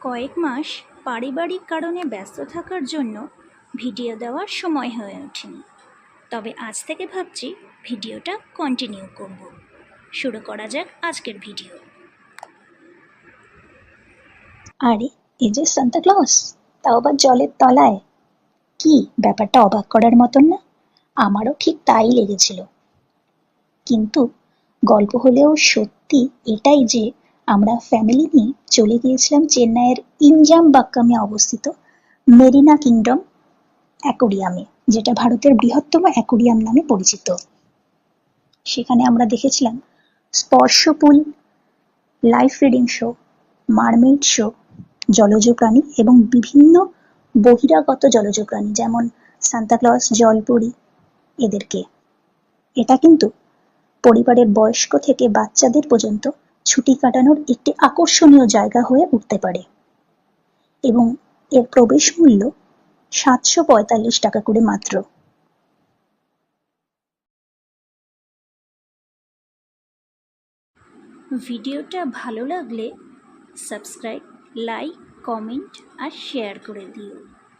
কয়েক মাস পারিবারিক কারণে ব্যস্ত থাকার জন্য ভিডিও দেওয়ার সময় হয়ে ওঠেনি। তবে আজ থেকে ভাবছি ভিডিওটা কন্টিনিউ করব। শুরু করা যাক আজকের ভিডিও। আরে, এই যে সান্তা ক্লজ তাও আবার জলের তলায়। কি, ব্যাপারটা অবাক করার মতন না? আমারও ঠিক তাই লেগেছিল। কিন্তু গল্প হলেও সত্যি এটাই যে আমরা ফ্যামিলি নিয়ে চলে গিয়েছিলাম চেন্নাইয়ের ইনজাম বাক্কামে অবস্থিত মেরিনা কিংডম অ্যাকোরিয়ামে, যেটা ভারতের বৃহত্তম অ্যাকোরিয়াম নামে পরিচিত। সেখানে আমরা দেখেছিলাম স্পর্শপুল life reading show mermaid show জলজ প্রাণী এবং বিভিন্ন বহিরাগত জলজ প্রাণী, যেমন সান্তাক্লজ, জলপরি এদেরকে। এটা কিন্তু পরিবারের বয়স্ক থেকে বাচ্চাদের পর্যন্ত ছুটি কাটানোর একটি আকর্ষণীয় জায়গা হয়ে উঠতে পারে। এবং এর প্রবেশ মূল্য সাতশো পঁয়তাল্লিশ টাকা করে মাত্র। ভিডিওটা ভালো লাগলে সাবস্ক্রাইব, লাইক, কমেন্ট আর শেয়ার করে দিও।